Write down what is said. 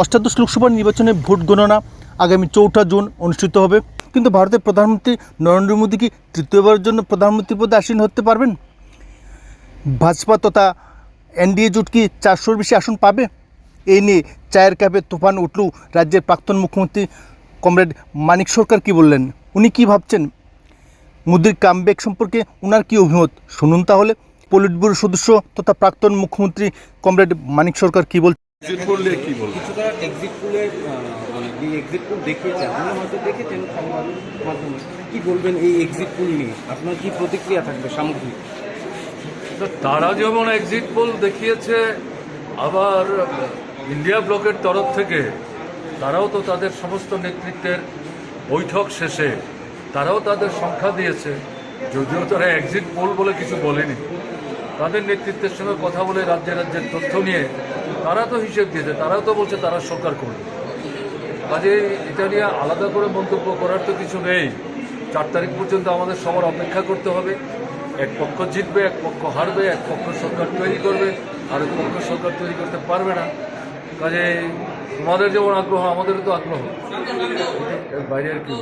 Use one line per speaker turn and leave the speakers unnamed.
অষ্টাদশ লোকসভা নির্বাচনে ভোট গণনা আগামী চৌঠা জুন অনুষ্ঠিত হবে। কিন্তু ভারতের প্রধানমন্ত্রী নরেন্দ্র মোদী কি তৃতীয়বারের জন্য প্রধানমন্ত্রী পদে আসীন হতে পারবেন? ভাজপা তথা এনডিএ জোট কি চারশোর বেশি আসন পাবে? এই নিয়ে চায়ের কাপে তুফান উঠল রাজ্যের প্রাক্তন মুখ্যমন্ত্রী কমরেড মানিক সরকার কি বললেন? উনি কি ভাবছেন? মোদির কামব্যাক সম্পর্কে ওনার কি অভিমত? শুনুন তাহলে। পলিট ব্যুরো সদস্য তথা প্রাক্তন মুখ্যমন্ত্রী কমরেড মানিক সরকার কি বল
এক্সিট করলে কি বলব?
কিছুটা এক্সিট পোলে মানে যে এক্সিট পোল দেখিয়েছে আপনি হয়তো দেখেছেন সংবাদ মাধ্যমে। কি বলবেন এই এক্সিট পোল নিয়ে? আপনার কি প্রতিক্রিয়া থাকবে সামগ্রিক?
তো তারা যেমন এক্সিট পোল দেখিয়েছে আবার ইন্ডিয়া ব্লকের তরফ থেকে তারাও তো তাদের সমস্ত নেতৃত্বের বৈঠক শেষে তারাও তাদের সংখ্যা দিয়েছে। যদিও তারা এক্সিট পোল বলে কিছু বলেনি। তাদের নেতৃত্বের সঙ্গে কথা বলে রাজ্যে রাজ্যের তথ্য নিয়ে তারা তো হিসেব দিয়েছে, তারাও তো বলছে তারা সরকার করবে। কাজে এটা নিয়ে আলাদা করে মন্তব্য করার তো কিছু নেই। চার তারিখ পর্যন্ত আমাদের সবার অপেক্ষা করতে হবে। এক পক্ষ জিতবে, এক পক্ষ হারবে, এক পক্ষ সরকার তৈরি করবে, আর এক পক্ষ সরকার তৈরি করতে পারবে না। কাজে তোমাদের যেমন আগ্রহ, আমাদেরও তো আগ্রহ। বাইরে আর কি?